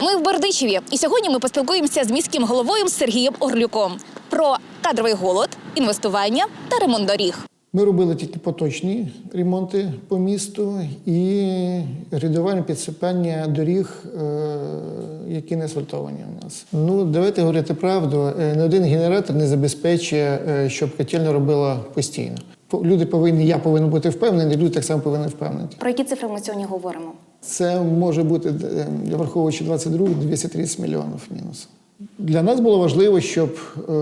Ми в Бердичеві, і сьогодні ми поспілкуємося з міським головою Сергієм Орлюком про кадровий голод, інвестування та ремонт доріг. Ми робили тільки поточні ремонти по місту і рядування підсипання доріг, е, які не асфальтовані у нас. Ну, давайте говорити правду. Е, Не один генератор не забезпечує, е, щоб котельня робила постійно. По- Люди повинні, я повинен бути впевнений, люди так само повинні впевнені. Про які цифри ми сьогодні говоримо? Це може бути, е, враховуючи 22 230 мільйонів мінус. Для нас було важливо, щоб е,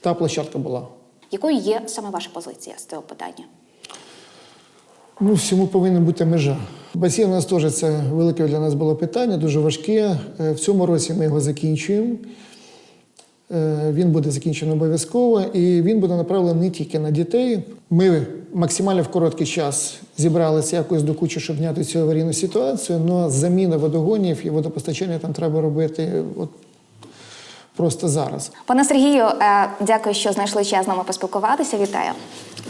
та площадка була. Якою є саме ваша позиція з цього питання? Ну, всьому повинна бути межа. Басейн у нас теж це велике для нас було питання, дуже важке. Е, В цьому році ми його закінчуємо. Е, Він буде закінчений обов'язково, і він буде направлений не тільки на дітей. Ми максимально в короткий час зібралися якось до кучі, щоб зняти цю аварійну ситуацію. але заміна водогонів і водопостачання там треба робити от просто зараз. Пане Сергію, е, дякую, що знайшли час з нами поспілкуватися. Вітаю.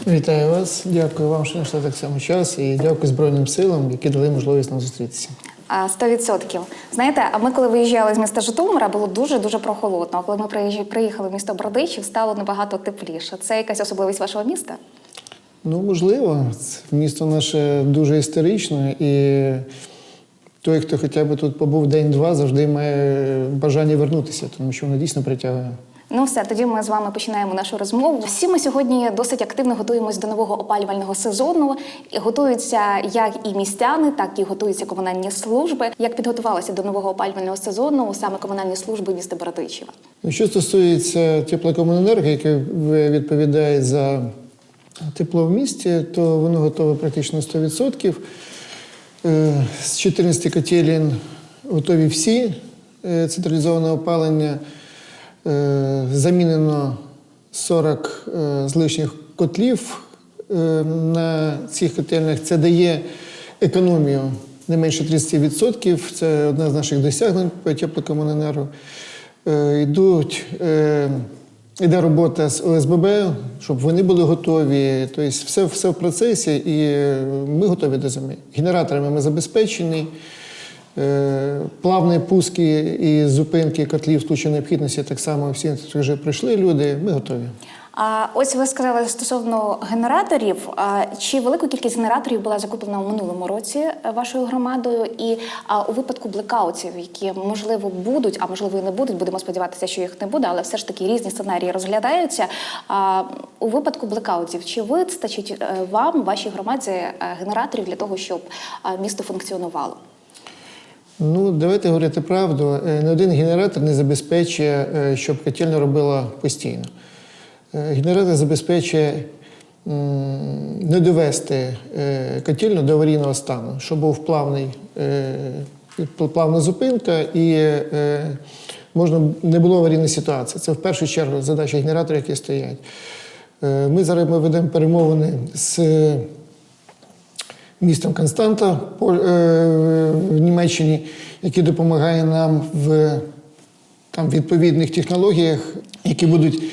Вітаю вас, дякую вам, що знайшли так само час, і дякую Збройним силам, які дали можливість нам зустрітися. А, Сто відсотків. Знаєте, а ми коли виїжджали з міста Житомира, було дуже дуже прохолодно. А коли ми приїхали в місто Бердичів, стало набагато тепліше. Це якась особливість вашого міста? Ну, можливо, місто наше дуже історичне, і той, хто хоча б тут побув день-два, завжди має бажання вернутися, тому що воно дійсно притягує. Ну все, тоді ми з вами починаємо нашу розмову. Всі ми сьогодні досить активно готуємось до нового опалювального сезону. Готуються як і містяни, так і готуються комунальні служби. Як підготувалися до нового опалювального сезону саме комунальні служби міста Бердичева? Ну, Що стосується теплокомуненерго, яке відповідає за тепло в місті, то воно готове практично 100%. Е, З 14 котелень готові всі е, централізоване опалення. Е, Замінено 40 е, з лишніх котлів е, на цих котельнях. Це дає економію не менше 30%. Це одне з наших досягнень по теплокомуненерго. Йдуть, йде робота з ОСББ, щоб вони були готові. Тобто все, все в процесі, і ми готові до зими. Генераторами ми забезпечені. Е, Плавні пуски і зупинки котлів в случаї необхідності так само всі вже прийшли люди. Ми готові. А ось ви сказали стосовно генераторів. Чи велику кількість генераторів була закуплена у минулому році е, вашою громадою? І у випадку блекаутів, які можливо будуть, а можливо і не будуть, будемо сподіватися, що їх не буде, але все ж таки різні сценарії розглядаються. У випадку блекаутів, чи вистачить е, вам, вашій громаді, генераторів для того, щоб місто функціонувало? Ну, давайте говорити правду. Е, Не один генератор не забезпечує, е, щоб котельня робила постійно. Е, Генератор забезпечує не довести котельню до аварійного стану, щоб був плавний, плавна зупинка і можна не було аварійної ситуації. Це в першу чергу задача генераторів, які стоять. Ми зараз ми ведемо перемовини з містом Константа е, в Німеччині, який допомагає нам в там, відповідних технологіях, які будуть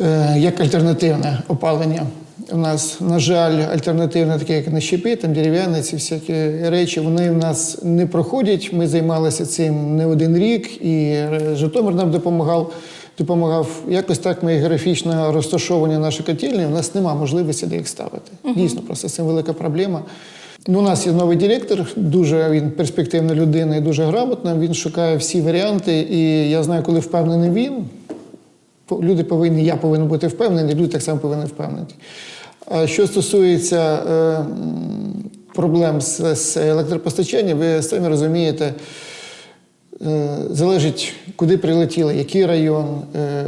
е, як альтернативне опалення. У нас, на жаль, альтернативне, таке як на щепи, там дерев'яні, ці всякі речі, вони в нас не проходять. Ми займалися цим не один рік, і Житомир нам допомагав. Допомагав якось так ми географічно розташовані наші котельні. У нас немає можливості де їх ставити. Дійсно, просто це велика проблема. Ну, у нас є новий директор, дуже він перспективна людина і дуже грамотна. Він шукає всі варіанти. І я знаю, коли впевнений він, люди повинні, я повинен бути впевнений, люди так само повинні впевнені. А що стосується е, проблем з, з електропостачанням, ви самі розумієте, залежить, куди прилетіли, який район. Е,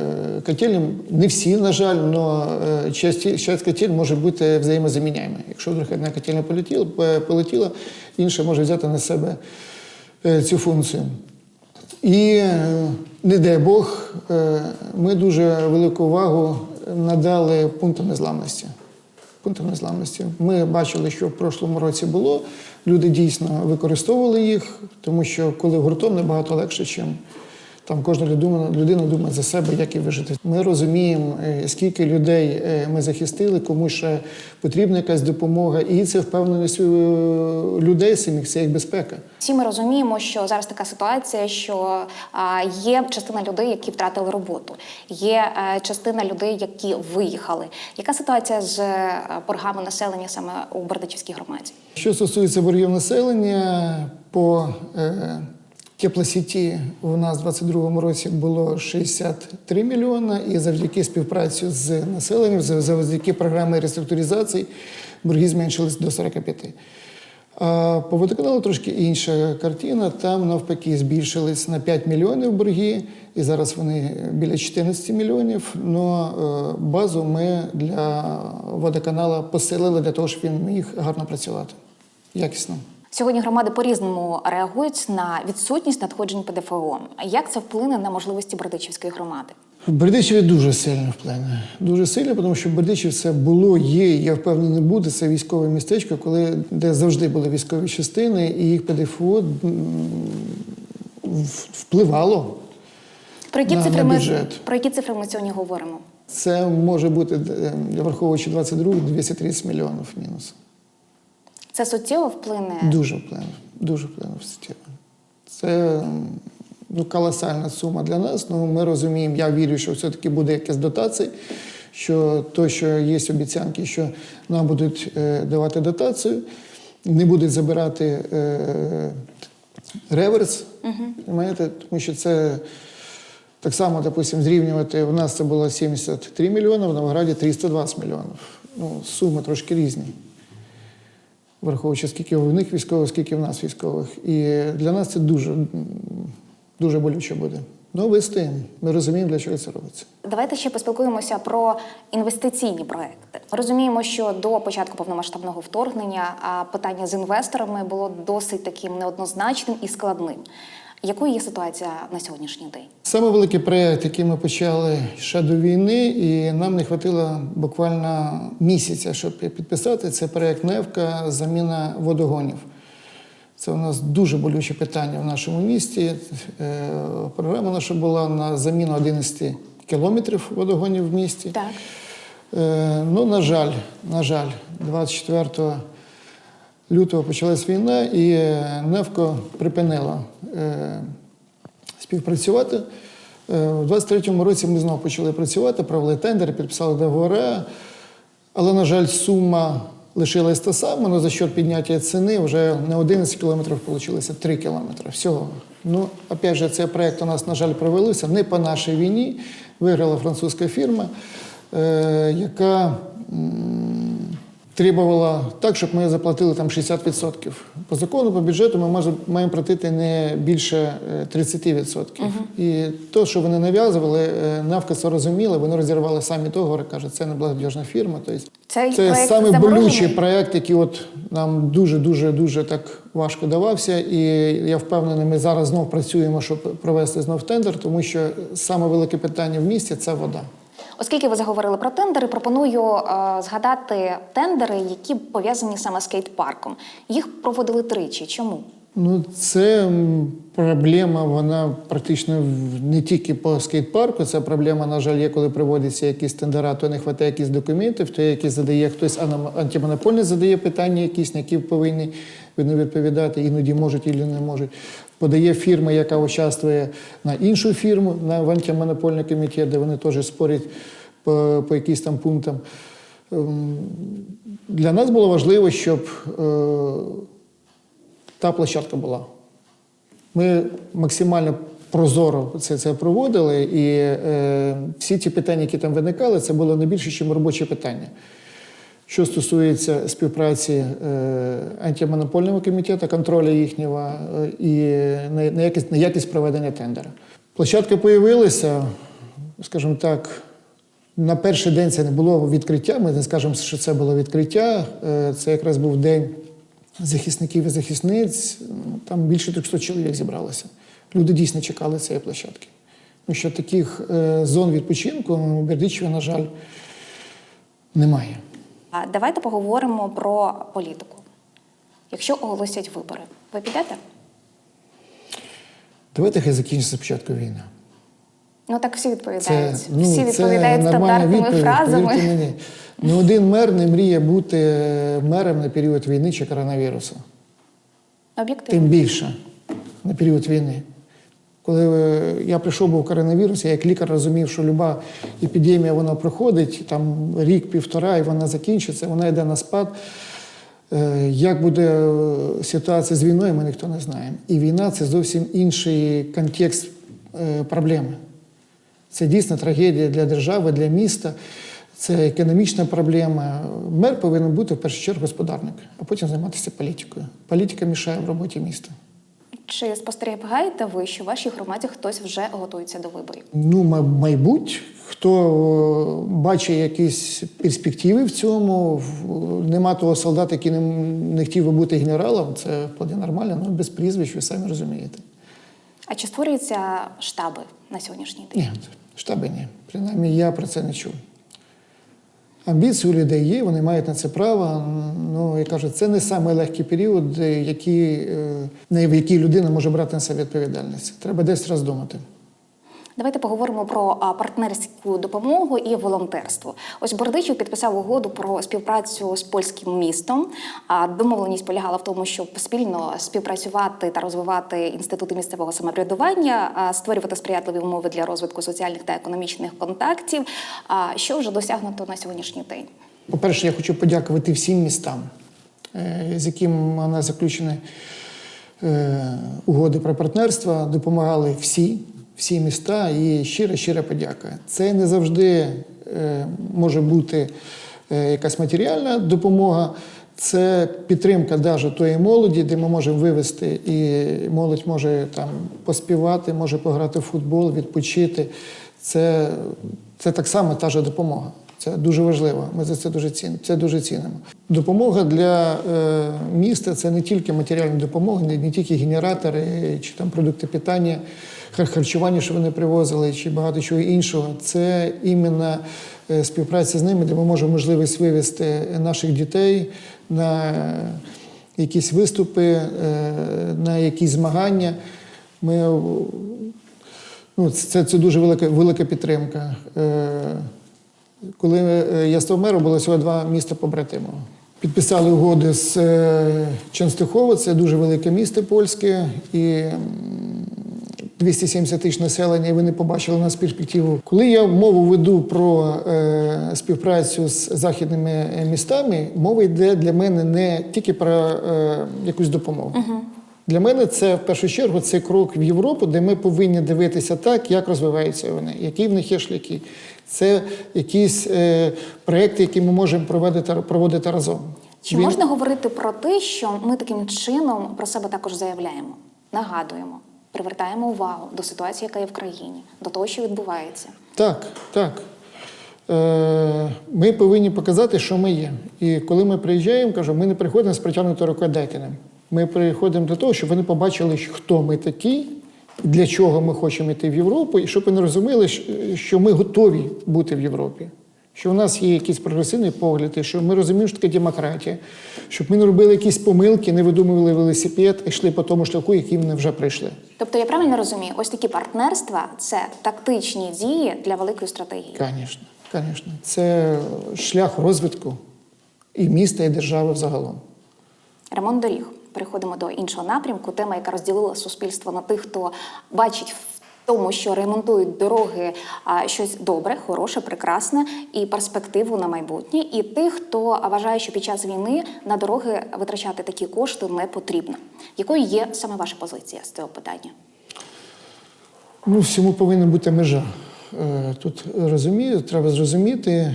котельні, не всі, на жаль, але часть, котель може бути взаємозаміняєма. Якщо вдруг одна котельня полетіла, по- полетіла, інша може взяти на себе е, цю функцію. І е, не дай Бог, е, ми дуже велику увагу надали пунктам незламності. Пунктам незламності. Ми бачили, що в прошлому році було. Люди дійсно використовували їх, тому що коли гуртом набагато легше, ніж Там кожна людина, людина думає за себе, як їй вижити. Ми розуміємо, е, скільки людей е, ми захистили, кому ще потрібна якась допомога, і це впевненість е, людей самих, це їх безпека. Всі ми розуміємо, що зараз така ситуація, що є частина людей, які втратили роботу, є частина людей, які виїхали. Яка ситуація з боргами населення саме у Бердичівській громаді? Що стосується боргів населення, по теплосіті у нас у 2022 році було 63 мільйона, і завдяки співпраці з населенням, завдяки програмі реструктуризації, борги зменшились до 45. А по водоканалу трошки інша картина. Там навпаки збільшились на 5 мільйонів борги, і зараз вони біля 14 мільйонів. Но е, базу ми для водоканала посилили для того, щоб він міг гарно працювати, якісно. Сьогодні громади по-різному реагують на відсутність надходжень ПДФО. Як це вплине на можливості Бердичівської громади? В Бердичеві дуже сильно вплине. Дуже сильно, тому що Бердичів це було, є, я впевнений, буде. Це військове містечко, коли, де завжди були військові частини, і їх ПДФО впливало. Про які На- цифри на ми про які цифри ми сьогодні говоримо? Це може бути, е, враховуючи 22 230 мільйонів мінус. Це суттєво вплине Дуже вплинув, дуже вплинув суттєво. Це ну, колосальна сума для нас. Ну, ми розуміємо, я вірю, що все-таки буде якась дотація, що то, що є обіцянки, що нам будуть е, давати дотацію, не будуть забирати е, реверс. Розумієте? Тому що це так само, допустимо, зрівнювати. У нас це було 73 мільйони, в Новограді 320 мільйонів. Ну, суми трошки різні враховуючи, скільки в них військових, скільки в нас військових. І для нас це дуже, дуже болюче буде. Ну, вистоїмо. Ми розуміємо, для чого це робиться. Давайте ще поспілкуємося про інвестиційні проекти. Розуміємо, що до початку повномасштабного вторгнення питання з інвесторами було досить таким неоднозначним і складним. Якою є ситуація на сьогоднішній день? Саме великий проєкт, який ми почали ще до війни, і нам не вистачило буквально місяця, щоб підписати. Це проєкт Невка, заміна водогонів. Це у нас дуже болюче питання в нашому місті. Е, Програма наша була на заміну 11 кілометрів водогонів в місті. Так. Е, ну, на жаль, на жаль, 24 лютого почалась війна, і е, Невко припинила співпрацювати. Е, У 23-му році ми знову почали працювати, провели тендер, підписали договори. Але, на жаль, сума лишилась та сама, але за счет підняття ціни вже не 11 кілометрів вийшло 3 кілометри всього. Ну, опять же, цей проєкт у нас, на жаль, провалився не по нашій війні. Виграла французька фірма, е, яка требувала так, щоб ми заплатили там 60%. По закону, по бюджету ми маємо платити не більше е, 30%. І то, що вони нав'язували, е, навка це розуміла, вони розірвали самі договори, кажуть, це не благодіжна фірма. Тобто Цей це саме болючий проект, який от нам дуже дуже дуже так важко давався. І я впевнений, ми зараз знов працюємо, щоб провести знов тендер, тому що саме велике питання в місті це вода. Оскільки ви заговорили про тендери, пропоную е, згадати тендери, які пов'язані саме з скейт-парком. Їх проводили тричі. Чому? Ну, це проблема, вона практично не тільки по скейт-парку. Це проблема, на жаль, є, коли проводяться якісь тендера, то не вистачає якісь документів, то якісь задає хтось антимонопольний задає питання, якісь, на які повинні відповідати, іноді можуть і не можуть. Подає фірма, яка участвує на іншу фірму, на антимонопольний комітет, де вони теж спорять по, по якісь там пунктам. Ем, Для нас було важливо, щоб е, та площадка була. Ми максимально прозоро це, це проводили, і е, всі ті питання, які там виникали, це було не більше, ніж робочі питання. Що стосується співпраці е, антимонопольного комітету, контролю їхнього е, і на, на, якість, на якість проведення тендера. Площадка появилася, скажімо так, на перший день це не було відкриття. Ми не скажемо, що це було відкриття. Е, Це якраз був день захисників і захисниць. Там більше 300 чоловік зібралося. Люди дійсно чекали цієї площадки. Тому що таких е, зон відпочинку у Бердичеві, на жаль, немає. Давайте поговоримо про політику. Якщо оголосять вибори, ви підете? Давайте хай закінчиться спочатку війна. Ну так всі Це, відповідають. ну, всі це відповідають нормальна стандартними відповідь, фразами. повірте мені. Ні один мер не мріє бути мером на період війни чи коронавірусу. Об'єктивно. Тим більше на період війни. Коли е, я прийшов був коронавірус, я як лікар розумів, що люба епідемія вона проходить, там рік-півтора, і вона закінчиться, вона йде на спад. Е, Як буде е, ситуація з війною, ми ніхто не знає. І війна це зовсім інший контекст е, проблеми. Це дійсно трагедія для держави, для міста. Це економічна проблема. Мер повинен бути в першу чергу господарник, а потім займатися політикою. Політика мішає в роботі міста. Чи спостерігаєте ви, що в вашій громаді хтось вже готується до виборів? Ну, ма- мабуть, хто бачить якісь перспективи в цьому, нема того солдата, який не, не хотів би бути генералом, це вполне нормально, ну без прізвищ, ви самі розумієте. А чи створюються штаби на сьогоднішній день? Ні, штаби ні. Принаймні я про це не чув. Амбіції у людей є, вони мають на це право. Ну, я кажу, це не самий легкий період, е, який, е, в який людина може брати на себе відповідальність. Треба десь роздумати. Давайте поговоримо про партнерську допомогу і волонтерство. Ось Бордичів підписав угоду про співпрацю з польським містом. А домовленість полягала в тому, щоб спільно співпрацювати та розвивати інститути місцевого самоврядування, створювати сприятливі умови для розвитку соціальних та економічних контактів. А що вже досягнуто на сьогоднішній день? По-перше, я хочу подякувати всім містам, е, з яким у нас заключені е, угоди про партнерство. Допомагали всі, всі міста, і щира, щира подяка. Це не завжди е, може бути е, якась матеріальна допомога. Це підтримка навіть тої молоді, де ми можемо вивести, і молодь може там поспівати, може пограти в футбол, відпочити. Це, це так само та ж допомога. Це дуже важливо. Ми за це дуже цін, це дуже цінимо. Допомога для е, міста це не тільки матеріальна допомога, не, не тільки генератори чи там продукти питання, харчування, що вони привозили, чи багато чого іншого. Це іменно е, співпраця з ними, де ми можемо можливість вивести наших дітей на якісь виступи, е, на якісь змагання. Ми Ну, це, це дуже велика, велика підтримка. Е, коли я став мером, було всього два міста побратиму. Підписали угоди з Ченстихова, це дуже велике місто польське, і 270 тисяч населення, і вони побачили нас перспективу. Коли я мову веду про е, співпрацю з західними містами, мова йде для мене не тільки про е, якусь допомогу. Для мене це в першу чергу це крок в Європу, де ми повинні дивитися так, як розвиваються вони, які в них є шляхи. Це якісь е, проекти, які ми можемо проводити, проводити разом. Чи Він- можна говорити про те, що ми таким чином про себе також заявляємо, нагадуємо, привертаємо увагу до ситуації, яка є в країні, до того, що відбувається? Так, так. Е, Ми повинні показати, що ми є. І коли ми приїжджаємо, кажу, ми не приходимо з протягнутою рукою дайте. Ми приходимо для того, щоб вони побачили, хто ми такі, для чого ми хочемо йти в Європу, і щоб вони розуміли, що ми готові бути в Європі. Що в нас є якісь прогресивні погляди, що ми розуміємо, що таке демократія, щоб ми не робили якісь помилки, не видумували велосипед, а йшли по тому шляху, який вони вже прийшли. Тобто я правильно розумію, ось такі партнерства це тактичні дії для великої стратегії. Звісно, звісно. Це шлях розвитку і міста, і держави взагалом. Ремонт доріг. Переходимо до іншого напрямку. Тема, яка розділила суспільство на тих, хто бачить тому, що ремонтують дороги, а, щось добре, хороше, прекрасне і перспективу на майбутнє, і тих, хто вважає, що під час війни на дороги витрачати такі кошти не потрібно. Якою є саме ваша позиція з цього питання? Ну, всьому повинна бути межа. Е, Тут розумію, треба зрозуміти.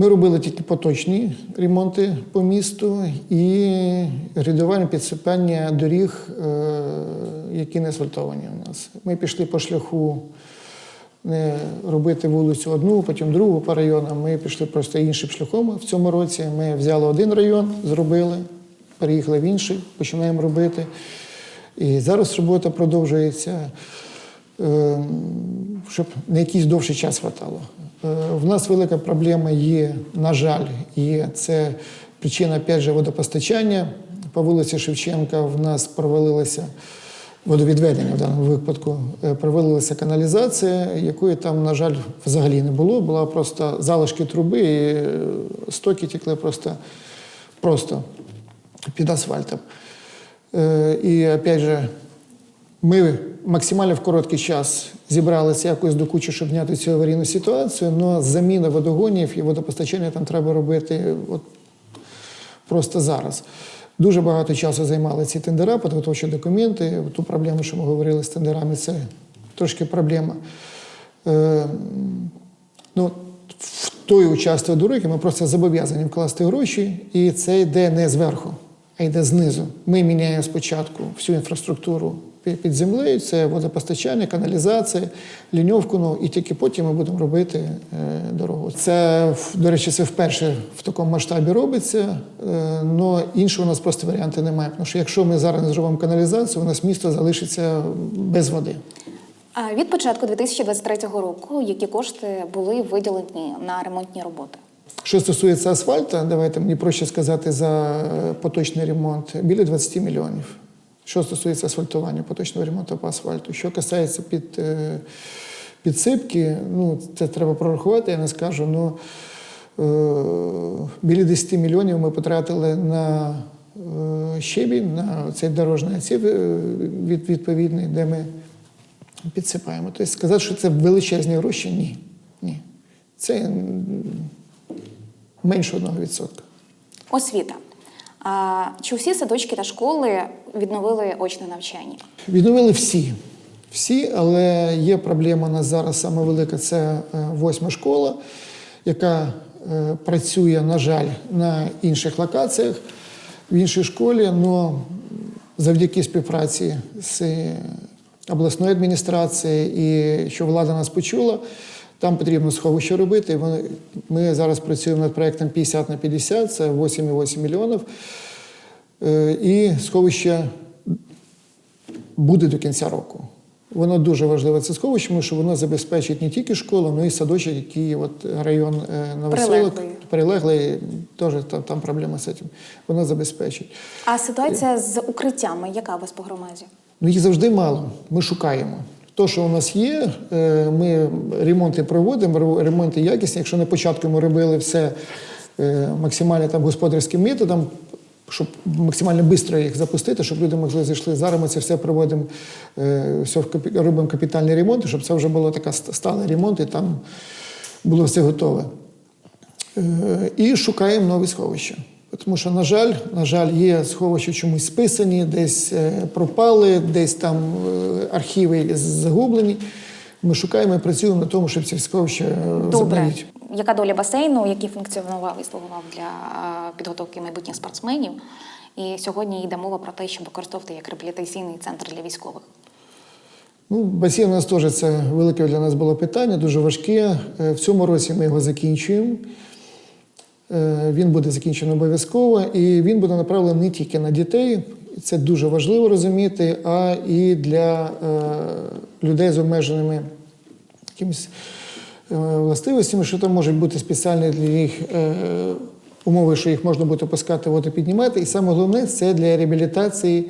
Ми робили тільки поточні ремонти по місту і рядування підсипання доріг, е, які не асфальтовані у нас. Ми пішли по шляху не робити вулицю одну, потім другу по районам. Ми пішли просто іншим шляхом в цьому році. Ми взяли один район, зробили, переїхали в інший, починаємо робити. І зараз робота продовжується, е, щоб на якийсь довший час хватало. Е, В нас велика проблема є, на жаль, є це причина опять же, водопостачання. По вулиці Шевченка в нас провалилася водовідведення в даному випадку. Е, Провалилася каналізація, якої там, на жаль, взагалі не було. Була просто залишки труби, і е, стоки текли просто, просто під асфальтом. І опять же, ми максимально в короткий час зібралися якось до кучі, щоб зняти цю аварійну ситуацію, але заміна водогонів і водопостачання там треба робити от просто зараз. Дуже багато часу займали ці тендера, підготовчі документи. Ту проблему, що ми говорили з тендерами, це трошки проблема. Е, ну, в той участок дороги ми просто зобов'язані вкласти гроші, і це йде не зверху, а йде знизу. Ми міняємо спочатку всю інфраструктуру під землею, це водопостачання, каналізація, ліньовку, ну, і тільки потім ми будемо робити е, дорогу. Це, до речі, це вперше в такому масштабі робиться, але іншого у нас просто варіанту немає. Тому що якщо ми зараз не зробимо каналізацію, у нас місто залишиться без води. А від початку 2023 року які кошти були виділені на ремонтні роботи? Що стосується асфальту, давайте мені проще сказати за е, поточний ремонт біля 20 мільйонів. Що стосується асфальтування, поточного ремонту по асфальту. Що касається під, е, підсипки, ну це треба прорахувати, я не скажу. Ну, е, біля 10 мільйонів ми потратили на е, щебінь, на цей дорожній оців від, відповідний, де ми підсипаємо. Тобто сказати, що це величезні гроші, ні. ні. Це менше 1%. Освіта. А, чи всі садочки та школи відновили очне навчання? Відновили всі. Всі, але є проблема у нас зараз саме велика це е, восьма школа, яка е, працює, на жаль, на інших локаціях, в іншій школі, але завдяки співпраці з обласною адміністрацією і що влада нас почула, там потрібно сховище робити. Ми зараз працюємо над проектом 50 на 50, це 8,8 мільйонів. Е, І сховище буде до кінця року. Воно дуже важливе це сховище, тому що воно забезпечить не тільки школу, але й садочок, який от район е, Новоселок прилеглий, теж там, там проблема з цим. Воно забезпечить. А ситуація з укриттями, яка у вас по громаді? Ну їх завжди мало. Ми шукаємо. То, що у нас є, е, ми ремонти проводимо, ремонти якісні. Якщо на початку ми робили все е, максимально там господарським методом, щоб максимально швидко їх запустити, щоб люди могли зайшли. Зараз ми це все проводимо, е, все робимо капітальний ремонт, щоб це вже було така ст- сталий ремонт, і там було все готове. І шукаємо нові сховища. Тому що, на жаль, на жаль, є сховища чомусь списані, десь е, пропали, десь там е, архіви загублені. Ми шукаємо і працюємо на тому, щоб ці сховища е, Добре. Яка доля басейну, який функціонував і слугував для підготовки майбутніх спортсменів? І сьогодні йде мова про те, щоб використовувати як реабілітаційний центр для військових. Ну, басейн у нас теж це велике для нас було питання, дуже важке. Е, В цьому році ми його закінчуємо. Е, Він буде закінчений обов'язково, і він буде направлений не тільки на дітей, це дуже важливо розуміти, а і для е, людей з обмеженими якимись е, властивостями, що там можуть бути спеціальні для них умови, що їх можна буде опускати, воду піднімати. І саме головне це для реабілітації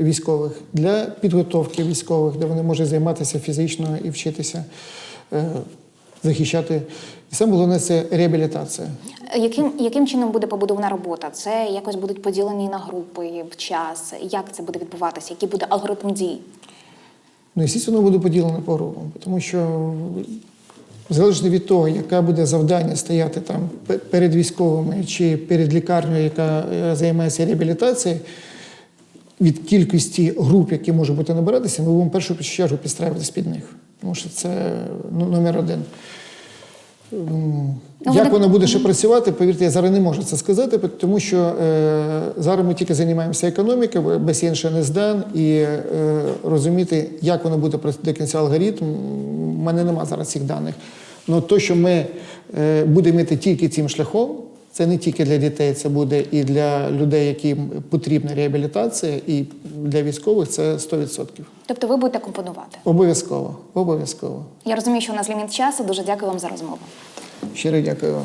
військових, для підготовки військових, де вони можуть займатися фізично і вчитися захищати. І саме головне це реабілітація. Яким, яким чином буде побудована робота? Це якось будуть поділені на групи в час? Як це буде відбуватися? Який буде алгоритм дій? Ну, звісно, воно буде поділено по групам, тому що залежно від того, яке буде завдання стояти там перед військовими чи перед лікарнею, яка е, займається реабілітацією, від кількості груп, які можуть бути набиратися, ми будемо першу чергу підстраюватись під них. Тому що це ну, номер один. Ну, Як воно буде ще працювати, повірте, я зараз не можу це сказати, тому що е, зараз ми тільки займаємося економікою, басейн ще не здан, і е, розуміти, як воно буде працювати до кінця алгоритм, в мене немає зараз цих даних. Але то, що ми е, будемо йти тільки цим шляхом, це не тільки для дітей, це буде і для людей, яким потрібна реабілітація, і для військових це 100%. Тобто ви будете компонувати? Обов'язково. Обов'язково. Я розумію, що у нас ліміт часу. Дуже дякую вам за розмову. Щиро дякую вам.